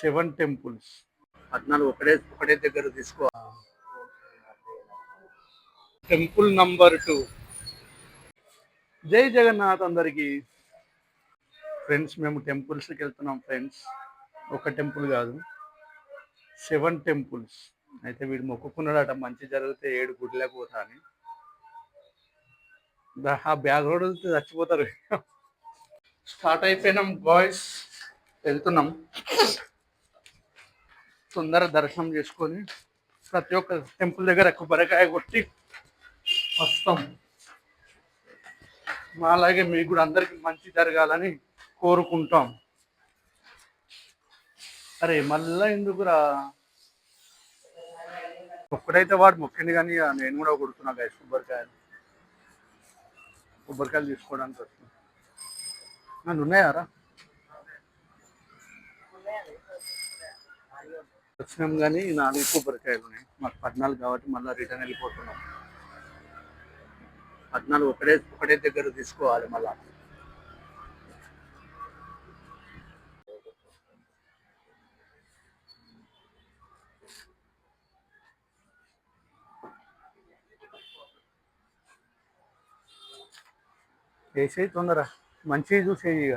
Seven temples. పద్నాలుగు ఒకటే ఒకటే దగ్గర తీసుకో. Temple number two. జై జగన్నాథ్ అందరికి. ఫ్రెండ్స్ మేము టెంపుల్స్కి వెళ్తున్నాం ఫ్రెండ్స్. ఒక టెంపుల్ కాదు సెవెన్ టెంపుల్స్. అయితే వీడు మొక్కుకున్నాడట మంచి జరిగితే ఏడు గుడిలోకి పోతా అని ఆ బ్యాగ్ రోడ్ చచ్చిపోతారు. స్టార్ట్ అయిపోయినాం బాయ్స్. వెళ్తున్నాం. తొందర దర్శనం చేసుకొని ప్రతి ఒక్క టెంపుల్ దగ్గర కొబ్బరికాయ కొట్టి వస్తాం. మా అలాగే మీకు కూడా అందరికి మంచి జరగాలని కోరుకుంటాం. అరే మళ్ళా ఎందుకురా? ఒక్కడైతే వాడు మొక్కింది కానీ ఇక నేను కూడా కొడుతున్నా గాయ కొబ్బరికాయలు. కొబ్బరికాయలు తీసుకోవడానికి వస్తున్నా. నన్ను ఉన్నాయారా వచ్చినాం కానీ నాలుగు కొబ్బరికాయలు ఉన్నాయి. మాకు పద్నాలుగు కాబట్టి మళ్ళీ రిటర్న్ వెళ్ళిపోతున్నాం. పద్నాలుగు ఒకటే ఒకటే దగ్గర తీసుకోవాలి మళ్ళా. వేసేయి తొందర మంచిగా చూసేయి ఇక.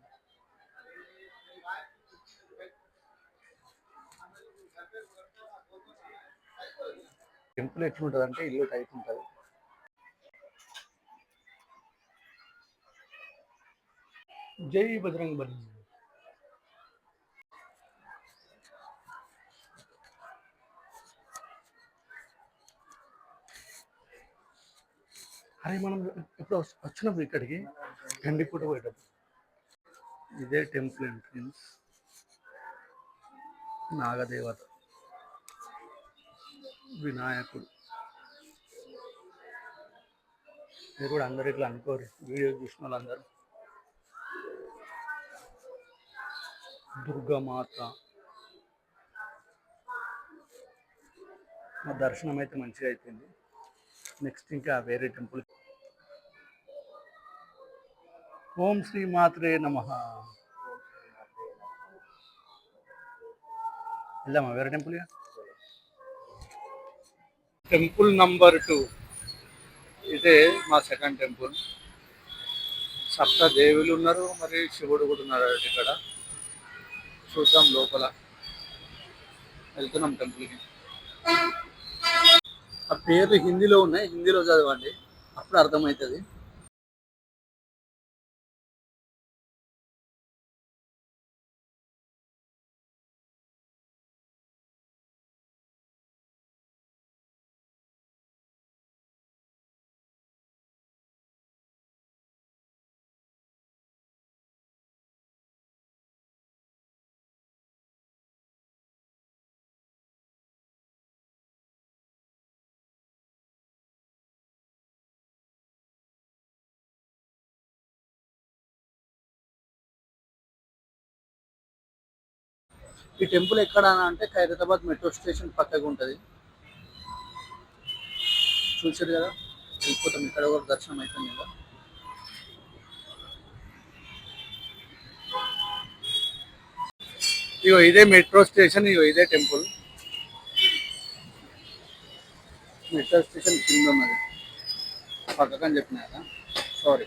టెంపుల్ ఎట్లుంటుంది అంటే ఇల్లు టైప్ ఉంటుంది. జై బజరంగ్ బలి. అరే మనం ఎప్పుడు వచ్చినప్పుడు ఇక్కడికి గండిపూట పోయేటప్పుడు. ఇదే టెంపుల్ ఎంట్రన్స్. నాగదేవత. వినాయకుడు. మీరు కూడా అందరు ఇట్లా అనుకోరు. వీడియో చూసిన వాళ్ళందరూ. దుర్గామాత. మా దర్శనం అయితే మంచిగా అయిపోయింది. నెక్స్ట్ ఇంకా వేరే టెంపుల్. ఓం శ్రీ మాత్రే నమ. వెళ్దామా? వేరే టెంపుల్ టెంపుల్ నంబర్ టూ. ఇదే మా సెకండ్ టెంపుల్. సప్త దేవులు ఉన్నారు మరి శివుడు కూడా ఉన్నారు ఇక్కడ. చూద్దాం లోపల. వెళ్తున్నాం టెంపుల్కి ఆ పేర్లు హిందీలో ఉన్నాయి హిందీలో చదవండి. అప్పుడు అర్థమవుతుంది. ఈ టెంపుల్ ఎక్కడ అంటే ఖైరతాబాద్ మెట్రో స్టేషన్ పక్కగా ఉంటుంది. చూసారు కదా? వెళ్ళిపోతాం. ఇక్కడ కూడా దర్శనం అవుతుంది కదా? ఇగో ఇదే మెట్రో స్టేషన్ ఇగో ఇదే టెంపుల్. మెట్రో స్టేషన్ కింద ఉన్నది. పక్కకని చెప్పిన కదా సారీ